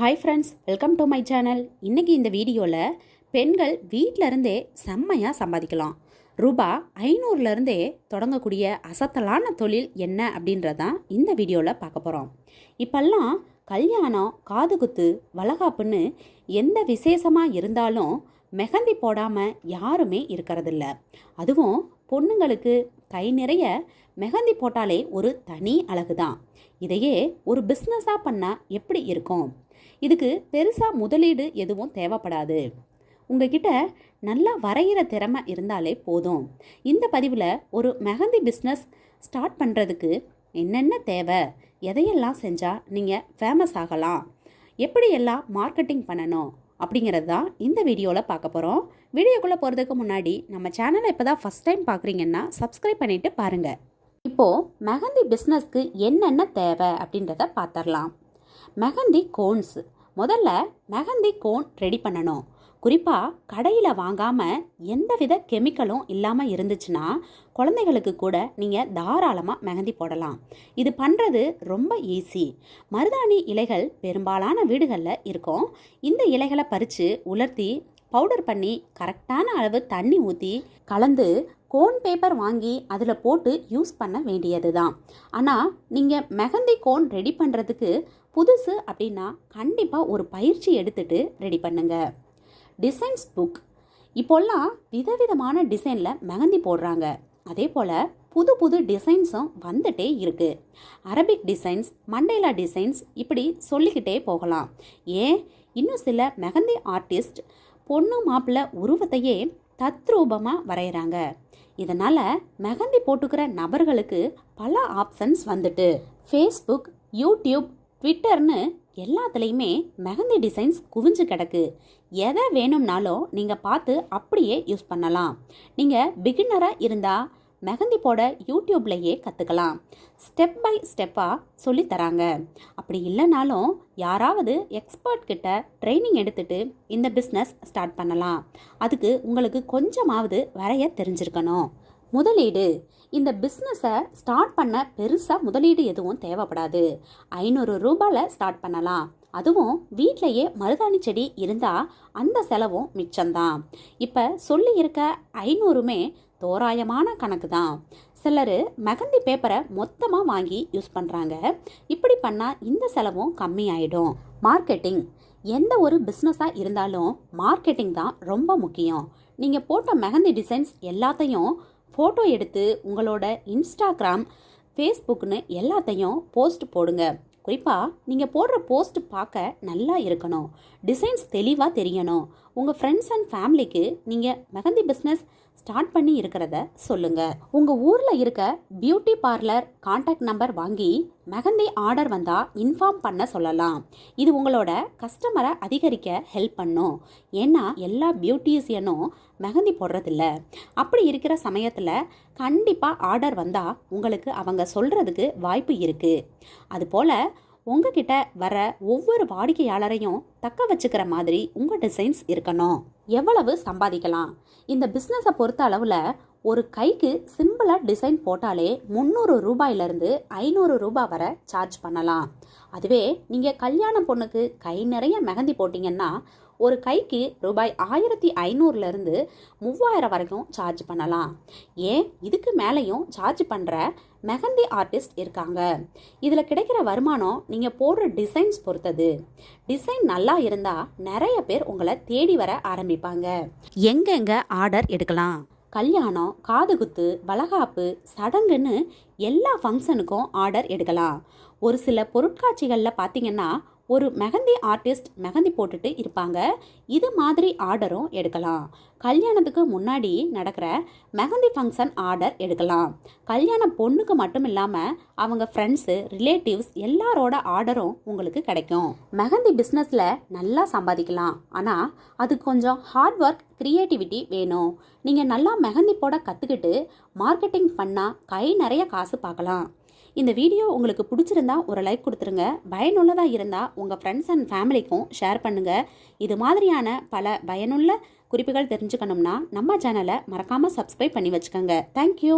Hi friends welcome to my channel இன்றைக்கி இந்த வீடியோவில் பெண்கள் வீட்டில இருந்தே செம்மையாக சம்பாதிக்கலாம். ரூபா ஐநூறுலேருந்தே தொடங்கக்கூடிய அசத்தலான தொழில் என்ன அப்படின்றதான் இந்த வீடியோவில் பார்க்க போகிறோம் இப்போல்லாம் கல்யாணம் காதுகுத்து வளகாப்புன்னு எந்த விசேஷமாக இருந்தாலும் மெஹந்தி போடாமல் யாருமே இருக்கிறதில்ல. அதுவும் பொண்ணுங்களுக்கு கை நிறைய மெஹந்தி போட்டாலே ஒரு தனி அழகு தான் இதையே ஒரு பிஸ்னஸாக பண்ணால் எப்படி இருக்கும்? இதுக்கு பெருசாக முதலீடு எதுவும் தேவைப்படாது. உங்ககிட்ட நல்லா வரைகிற திறமை இருந்தாலே போதும். இந்த பதிவில் ஒரு மெஹந்தி பிஸ்னஸ் ஸ்டார்ட் பண்ணுறதுக்கு என்னென்ன தேவை எதையெல்லாம் செஞ்சால் நீங்கள் ஃபேமஸ் ஆகலாம் எப்படியெல்லாம் மார்க்கெட்டிங் பண்ணணும் அப்படிங்கிறது தான் இந்த வீடியோவில் பார்க்க போகிறோம் வீடியோக்குள்ளே போகிறதுக்கு முன்னாடி நம்ம சேனலை இப்போ தான் ஃபஸ்ட் டைம் பார்க்குறீங்கன்னா சப்ஸ்கிரைப் பண்ணிவிட்டு பாருங்கள் இப்போது மெஹந்தி பிஸ்னஸ்க்கு என்னென்ன தேவை அப்படின்றத பார்த்துடலாம். மெஹந்தி கோன்ஸ். முதல்ல மெஹந்தி கோன் ரெடி பண்ணணும். குறிப்பாக கடையில் வாங்காமல் எந்தவித கெமிக்கலும் இல்லாமல் இருந்துச்சுன்னா குழந்தைகளுக்கு கூட நீங்கள் தாராளமாக மெஹந்தி போடலாம். இது பண்ணுறது ரொம்ப ஈஸி. மருதாணி இலைகள் பெரும்பாலான வீடுகளில் இருக்கும். இந்த இலைகளை பறித்து உலர்த்தி பவுடர் பண்ணி கரெக்டான அளவு தண்ணி ஊற்றி கலந்து கோன் பேப்பர் வாங்கி அதில் போட்டு யூஸ் பண்ண வேண்டியது தான் ஆனால் நீங்கள் மெஹந்தி கோன் ரெடி பண்ணுறதுக்கு புதுசு அப்படின்னா கண்டிப்பாக ஒரு பயிற்சி எடுத்துகிட்டு ரெடி பண்ணுங்க. டிசைன்ஸ் புக் இப்போல்லாம் விதவிதமான டிசைனில் மெஹந்தி போடுறாங்க. அதே போல் புது புது டிசைன்ஸும் வந்துட்டே இருக்குது அரபிக் டிசைன்ஸ் மண்டேலா டிசைன்ஸ் இப்படி சொல்லிக்கிட்டே போகலாம். ஏன்? இன்னும் சில மெஹந்தி ஆர்டிஸ்ட் பொண்ணு மாப்பிள்ளை உருவத்தையே தத்ரூபமாக வரைகிறாங்க இதனால் மெஹந்தி போட்டுக்கிற நபர்களுக்கு பல ஆப்ஷன்ஸ் வந்துட்டு. ஃபேஸ்புக் யூடியூப் ட்விட்டர்னு எல்லாத்துலேயுமே மெஹந்தி டிசைன்ஸ் குவிஞ்சு கிடக்கு. எதை வேணும்னாலும் நீங்கள் பார்த்து அப்படியே யூஸ் பண்ணலாம். நீங்கள் பிகினராக இருந்தால் மெஹந்தி போட யூடியூப்லேயே கற்றுக்கலாம் ஸ்டெப் பை ஸ்டெப்பாக சொல்லித் தராங்க. அப்படி இல்லைனாலும் யாராவது எக்ஸ்பர்ட் கிட்ட ட்ரைனிங் எடுத்துகிட்டு இந்த பிஸ்னஸ் ஸ்டார்ட் பண்ணலாம். அதுக்கு உங்களுக்கு கொஞ்சமாவது வரைய தெரிஞ்சிருக்கணும். முதலீடு. இந்த பிஸ்னஸை ஸ்டார்ட் பண்ண பெருசாக முதலீடு எதுவும் தேவைப்படாது. ஐநூறு ரூபாயில் ஸ்டார்ட் பண்ணலாம். அதுவும் வீட்டிலையே மருதாணி செடி இருந்தால் அந்த செலவும் மிச்சம்தான். இப்போ சொல்லி இருக்க ஐநூறுமே தோராயமான கணக்கு தான் சிலர் மெகந்தி பேப்பரை மொத்தமாக வாங்கி யூஸ் பண்ணுறாங்க இப்படி பண்ணால் இந்த செலவும் கம்மியாயிடும். மார்க்கெட்டிங் எந்த ஒரு பிஸ்னஸாக இருந்தாலும் மார்க்கெட்டிங் தான் ரொம்ப முக்கியம். நீங்கள் போட்ட மெஹந்தி டிசைன்ஸ் எல்லாத்தையும் ஃபோட்டோ எடுத்து உங்களோட இன்ஸ்டாகிராம் ஃபேஸ்புக்னு எல்லாத்தையும் போஸ்ட் போடுங்க. குறிப்பாக நீங்கள் போடுற போஸ்ட் பார்க்க நல்லா இருக்கணும். டிசைன்ஸ் தெளிவாக தெரியணும். உங்கள் ஃப்ரெண்ட்ஸ் அண்ட் ஃபேமிலிக்கு நீங்கள் மெஹந்தி பிஸ்னஸ் ஸ்டார்ட் பண்ணி இருக்கிறத சொல்லுங்கள் உங்கள் ஊரில் இருக்க பியூட்டி பார்லர் காண்டாக்ட் நம்பர் வாங்கி மெஹந்தி ஆர்டர் வந்தால் இன்ஃபார்ம் பண்ண சொல்லலாம். இது உங்களோட கஸ்டமரை அதிகரிக்க ஹெல்ப் பண்ணும். ஏன்னா எல்லா பியூட்டிஷியனும் மெஹந்தி போடுறதில்ல. அப்படி இருக்கிற சமயத்தில் கண்டிப்பாக ஆர்டர் வந்தால் உங்களுக்கு அவங்க சொல்கிறதுக்கு வாய்ப்பு இருக்குது அதுபோல் உங்ககிட்ட வர ஒவ்வொரு வாடிக்கையாளரையும் தக்க வச்சுக்கிற மாதிரி உங்கள் டிசைன்ஸ் இருக்கணும். எவ்வளவு சம்பாதிக்கலாம்? இந்த பிஸ்னஸை பொறுத்த அளவில் ஒரு கைக்கு சிம்பிளாக டிசைன் போட்டாலே முந்நூறு ரூபாயிலிருந்து ஐநூறு ரூபாய் வரை சார்ஜ் பண்ணலாம். அதுவே நீங்கள் கல்யாண பொண்ணுக்கு கை நிறைய மெஹந்தி போட்டிங்கன்னா ஒரு கைக்கு ரூபாய் ஆயிரத்தி ஐநூறுலேருந்து மூவாயிரம் வரைக்கும் சார்ஜ் பண்ணலாம். ஏன்? இதுக்கு மேலேயும் சார்ஜ் பண்ணுற மெஹந்தி ஆர்டிஸ்ட் இருக்காங்க. இதில் கிடைக்கிற வருமானம் நீங்கள் போடுற டிசைன்ஸ் பொறுத்தது. டிசைன் நல்லா இருந்தால் நிறைய பேர் உங்களை தேடி வர ஆரம்பிப்பாங்க. எங்கெங்கே ஆர்டர் எடுக்கலாம்? கல்யாணம் காதுகுத்து வளகாப்பு சடங்குன்னு எல்லா ஃபங்க்ஷனுக்கும் ஆர்டர் எடுக்கலாம். ஒரு சில பொருட்காட்சிகளில் பார்த்தீங்கன்னா ஒரு மெஹந்தி ஆர்டிஸ்ட் மெஹந்தி போட்டுட்டு இருப்பாங்க. இது மாதிரி ஆர்டரும் எடுக்கலாம். கல்யாணத்துக்கு முன்னாடி நடக்கிற மெஹந்தி ஃபங்க்ஷன் ஆர்டர் எடுக்கலாம். கல்யாண பொண்ணுக்கு மட்டும் இல்லாமல் அவங்க ஃப்ரெண்ட்ஸு ரிலேட்டிவ்ஸ் எல்லாரோட ஆர்டரும் உங்களுக்கு கிடைக்கும். மெஹந்தி பிஸ்னஸில் நல்லா சம்பாதிக்கலாம். ஆனால் அது கொஞ்சம் ஹார்ட் ஒர்க் க்ரியேட்டிவிட்டி வேணும். நீங்கள் நல்லா மெஹந்தி போட கற்றுக்கிட்டு மார்க்கெட்டிங் பண்ணால் கை நிறைய காசு பார்க்கலாம். இந்த வீடியோ உங்களுக்கு பிடிச்சிருந்தா ஒரு லைக் கொடுத்துருங்க. பயனுள்ளதாக இருந்தால் உங்கள் ஃப்ரெண்ட்ஸ் அண்ட் ஃபேமிலிக்கும் ஷேர் பண்ணுங்கள் இது மாதிரியான பல பயனுள்ள குறிப்புகள் தெரிஞ்சுக்கணும்னா நம்ம சேனலை மறக்காமல் சப்ஸ்கிரைப் பண்ணி வச்சுக்கோங்க. தேங்க்யூ